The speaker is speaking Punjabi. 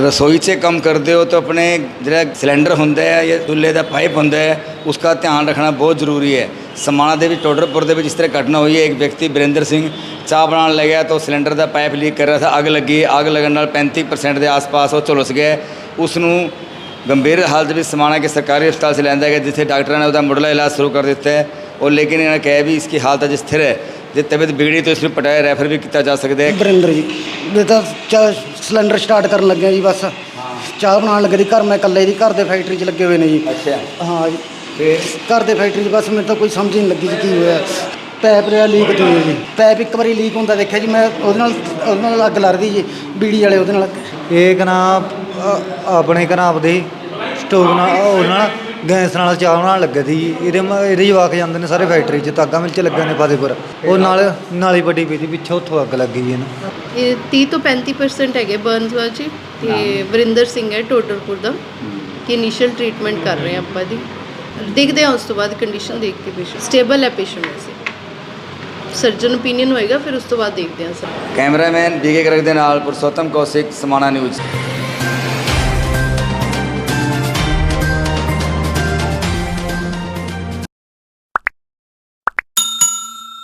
ਰਸੋਈ 'ਚ ਕੰਮ ਕਰਦੇ ਹੋ ਤਾਂ ਆਪਣੇ ਜਿਹੜਾ ਸਿਲੰਡਰ ਹੁੰਦਾ ਹੈ ਜਾਂ ਚੁੱਲ੍ਹੇ ਦਾ ਪਾਈਪ ਹੁੰਦਾ ਹੈ, ਉਸਕਾ ਧਿਆਨ ਰੱਖਣਾ ਬਹੁਤ ਜ਼ਰੂਰੀ ਹੈ। ਸਮਾਣਾ ਦੇ ਵਿੱਚ, ਟੋਡਰਪੁਰ ਦੇ ਵਿੱਚ ਇਸ ਤਰ੍ਹਾਂ ਘਟਨਾ ਹੋਈ ਹੈ, ਇੱਕ ਵਿਅਕਤੀ ਬਰਿੰਦਰ ਸਿੰਘ ਚਾਹ ਬਣਾਉਣ ਲੱਗਿਆ ਤਾਂ ਸਿਲੰਡਰ ਦਾ ਪਾਈਪ ਲੀਕ ਕਰ ਰਿਹਾ ਸੀ, ਅੱਗ ਲੱਗੀ ਅੱਗ ਲੱਗਣ ਨਾਲ 35% ਦੇ ਆਸ-ਪਾਸ ਉਹ ਝੁਲਸ ਗਿਆ ਉਸ ਨੂੰ ਗੰਭੀਰ ਹਾਲਤ ਵਿੱਚ ਸਮਾਣਾ ਕੇ ਸਰਕਾਰੀ ਹਸਪਤਾਲ ਸੇ ਲੈਂਦਾ ਗਿਆ, ਜਿੱਥੇ ਡਾਕਟਰਾਂ ਨੇ ਉਹਦਾ ਮੁੱਢਲਾ ਇਲਾਜ ਸ਼ੁਰੂ ਕਰ ਦਿੱਤਾ ਹੈ। और लेकिन इन्होंने ਵੀ ਇਸ इसकी ਹਾਲਤ अज ਸਥਿਰ ਹੈ। ਜੇ ਤਬੀਅਤ ਬਿਗੜੀ ਤਾਂ ਇਸ ਨੂੰ ਪਟਾਇਆ ਰੈਫਰ ਵੀ ਕੀਤਾ ਜਾ ਸਕਦਾ ਹੈ। ਵਰਿੰਦਰ ਜੀ ਮੈਂ ਤਾਂ ਚਾਹ ਸਿਲੰਡਰ ਸਟਾਰਟ ਕਰਨ ਲੱਗਿਆ ਜੀ ਬਸ। ਚਾਹ ਬਣਾਉਣ ਲੱਗੇ ਦੀ ਘਰ ਮੈਂ ਇਕੱਲੇ ਦੀ ਘਰ ਦੇ ਫੈਕਟਰੀ 'ਚ ਲੱਗੇ ਹੋਏ ਨੇ ਜੀ। ਅੱਛਾ। ਹਾਂ ਜੀ। ਫਿਰ? ਘਰ ਦੇ ਫੈਕਟਰੀ 'ਚ ਬਸ ਮੈਨੂੰ ਤਾਂ ਕੋਈ ਸਮਝ ਹੀ ਨਹੀਂ ਲੱਗੀ ਜੀ ਕੀ ਹੋਇਆ। ਪੈਪ ਰਿਹਾ ਲੀਕ ਤੇ ਜੀ। ਪੈਪ ਇੱਕ ਵਾਰੀ ਲੀਕ ਹੁੰਦਾ ਦੇਖਿਆ ਜੀ ਮੈਂ ਉਹਦੇ ਨਾਲ ਉਹਦੇ ਨਾਲ ਅੱਗ ਲੜਦੀ ਜੀ ਬੀੜੀ ਵਾਲੇ ਉਹਦੇ ਨਾਲ। ਇਹ ਕਨਾ ਆਪਣੇ ਘਰ ਆਪਦੇ ਸਟੋਵ ਨਾਲ ਉਹ ਨਾਲ। ਗੈਸ ਨਾਲ ਚਾਹ ਬਣਾਉਣ ਲੱਗੇ ਸੀ। ਜੀ। ਇਹਦੇ ਮ- ਇਹਦੇ ਜਵਾਕ ਜਾਂਦੇ ਨੇ ਸਾਰੇ ਫੈਕਟਰੀ 'ਚ ਤਾਗਾ ਮਿਲ 'ਚ ਲੱਗੇ ਨੇ ਫਤਿਹਪੁਰ ਉਹ ਨਾਲ ਨਾਲੀ ਵੱਡੀ ਪਈ ਸੀ ਪਿੱਛੇ ਉੱਥੋਂ ਅੱਗ ਲੱਗੀ ਜੀ ਇਹਨੂੰ। ਇਹ 30 ਤੋਂ 35% ਹੈਗੇ ਬਰਨਸ ਵਾਜੀ ਤੇ ਵਰਿੰਦਰ ਸਿੰਘ ਹੈ ਟੋਟਲਪੁਰ ਦਾ ਕਿ ਇਨੀਸ਼ੀਅਲ ਟ੍ਰੀਟਮੈਂਟ ਕਰ ਰਹੇ ਹਾਂ ਆਪਾਂ ਦੀ ਦੇਖਦੇ ਹਾਂ ਉਸ ਤੋਂ ਬਾਅਦ ਕੰਡੀਸ਼ਨ ਦੇਖ ਕੇ ਪੇਸ਼ੈਂਟ ਸਟੇਬਲ ਹੈ ਪੇਸ਼ੈਂਟ ਵੈਸੇ। ਸਰਜਨ ਓਪੀਨੀਅਨ ਹੋਏਗਾ ਫਿਰ ਉਸ ਤੋਂ ਬਾਅਦ ਦੇਖਦੇ ਹਾਂ ਸਰ। ਕੈਮਰਾਮੈਨ ਬੀਕੇ ਗਰਗ ਦੇ ਨਾਲ ਪੁਰਸ਼ੋਤਮ ਕੌਸ਼ਿਕ ਸਮਾਣਾ ਨਿਊਜ਼